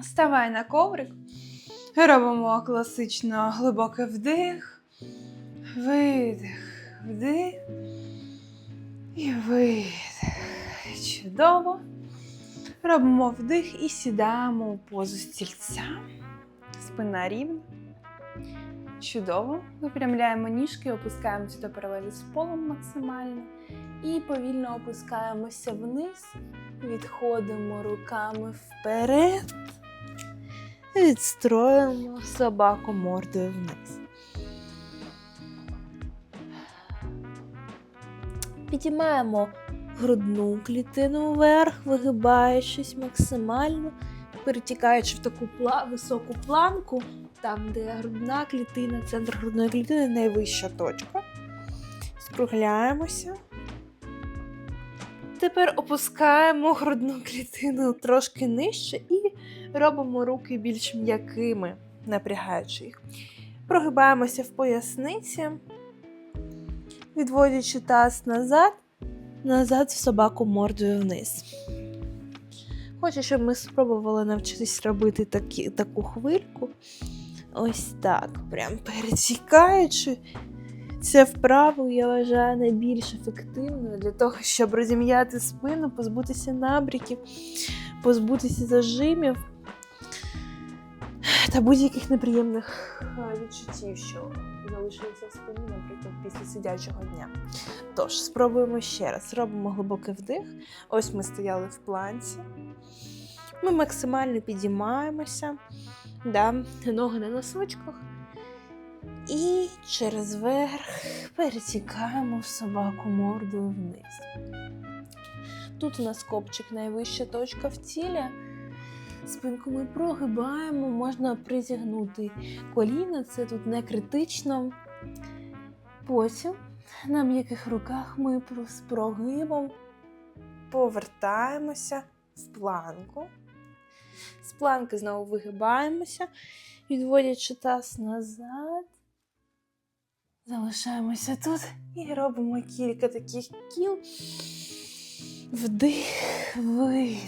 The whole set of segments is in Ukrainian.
Ставай на коврик. Робимо класично глибокий вдих, видих, вдих і видих. Чудово. Робимо вдих і сідаємо у позу стільця. Спина рівна. Чудово. Випрямляємо ніжки, опускаємося до паралелі з полом максимально. І повільно опускаємося вниз. Відходимо руками вперед. Відстроїмо собаку мордою вниз. Підіймаємо грудну клітину вверх, вигибаючись максимально, перетікаючи в таку високу планку, там, де грудна клітина, центр грудної клітини найвища точка. Скругляємося. Тепер опускаємо грудну клітину трошки нижче і робимо руки більш м'якими, напрягаючи їх. Прогибаємося в поясниці, відводячи таз назад, назад в собаку мордою вниз. Хочу, щоб ми спробували навчитись робити такі, таку хвильку. Ось так, прям перетікаючи. Це вправу я вважаю найбільш ефективною для того, щоб розім'яти спину, позбутися набріків, позбутися зажимів та будь-яких неприємних е, відчуттів, що залишилися в спині, наприклад, після сидячого дня. Тож, спробуємо ще раз. Робимо глибокий вдих. Ось ми стояли в планці. Ми максимально підіймаємося, да, ноги на носочках. І через верх перетікаємо в собаку мордою вниз. Тут у нас копчик найвища точка в тілі. Спинку ми прогибаємо, можна призігнути коліна, це тут не критично. Потім на м'яких руках ми з прогибом повертаємося в планку. З планки знову вигибаємося, відводячи таз назад. Залишаємося тут і робимо кілька таких кіл. Вдих, видих.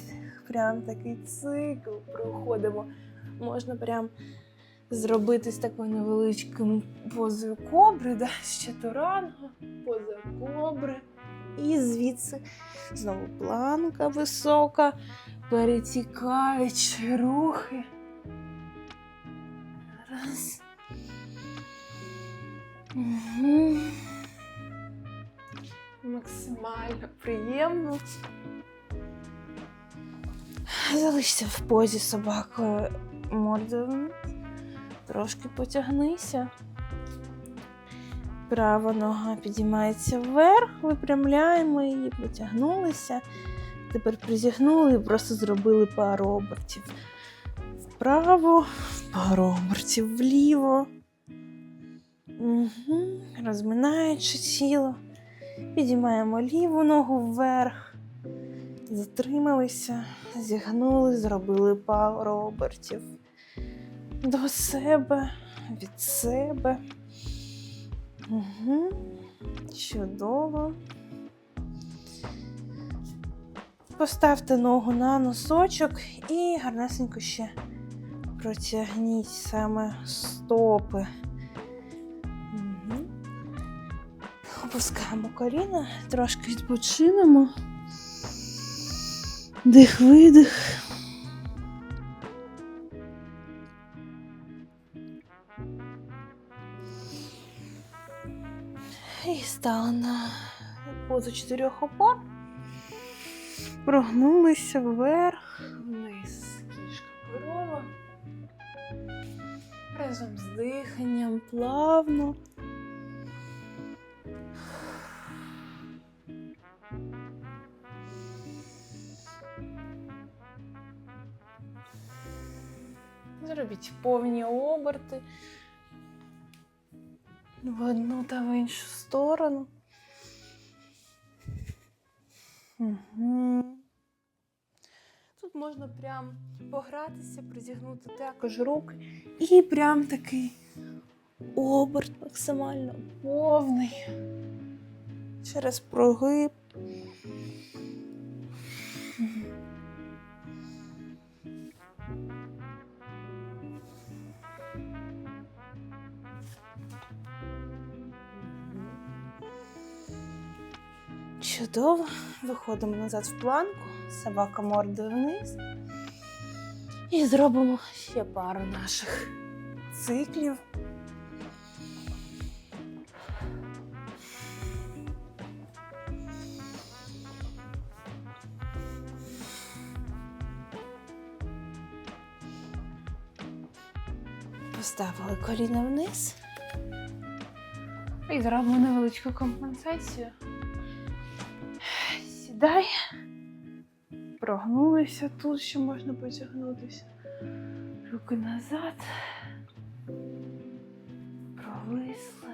Прям такий цикл проходимо. Можна прям зробити з такою невеличкою позою кобри, да, з чатуранга, поза кобри. І звідси знову планка висока, перетікаючи рухи. Раз. Угу. Максимально приємно. Залишся в позі собакою мордою. Трошки потягнися. Права нога підіймається вверх, випрямляємо її, потягнулися. Тепер призігнули і просто зробили пару обертів. Вправо, пару обертів вліво. Угу. Розминаючи тіло. Підіймаємо ліву ногу вверх. Затрималися, зігнули, зробили пару обертів. До себе, від себе. Угу. Чудово. Поставте ногу на носочок і гарнесенько ще протягніть саме стопи. Опускаємо коліна, трошки відпочинемо. Дих, видих. І стали на позу чотирьох опор. Прогнулися вверх, вниз. Кішка корова. Разом з диханням плавно. Зробіть повні оберти в одну та в іншу сторону. Тут можна прям погратися, призігнути також руки. І прям такий оберт максимально повний. Через прогиб. Чудово. Виходимо назад в планку, собака мордою вниз. І зробимо ще пару наших циклів. Поставили коліна вниз. І зробимо невеличку компенсацію. Сідай. Прогнулися тут, ще можна потягнутися. Руки назад. Провисли.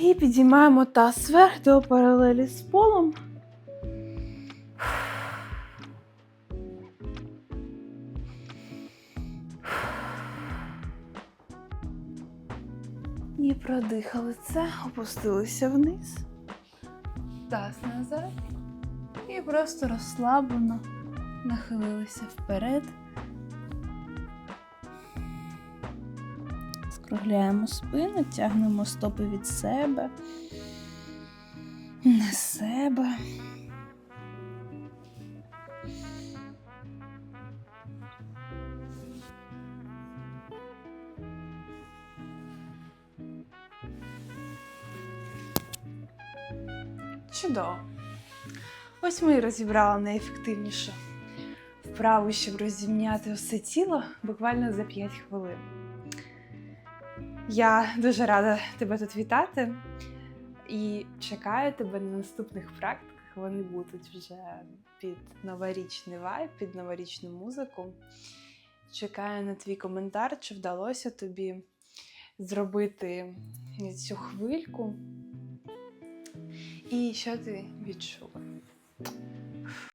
І підіймаємо таз вверх до паралелі з полом. І продихали це, опустилися вниз. Таз назад. І просто розслаблено нахилилися вперед. Скругляємо спину, тягнемо стопи від себе. На себе. Чудово. Ось ми і розібрали найефективнішу вправу, щоб розімняти усе тіло буквально за 5 хвилин. Я дуже рада тебе тут вітати і чекаю тебе на наступних практиках. Вони будуть вже під новорічний вайб, під новорічну музику. Чекаю на твій коментар, чи вдалося тобі зробити цю хвильку. i siedzę wieczór.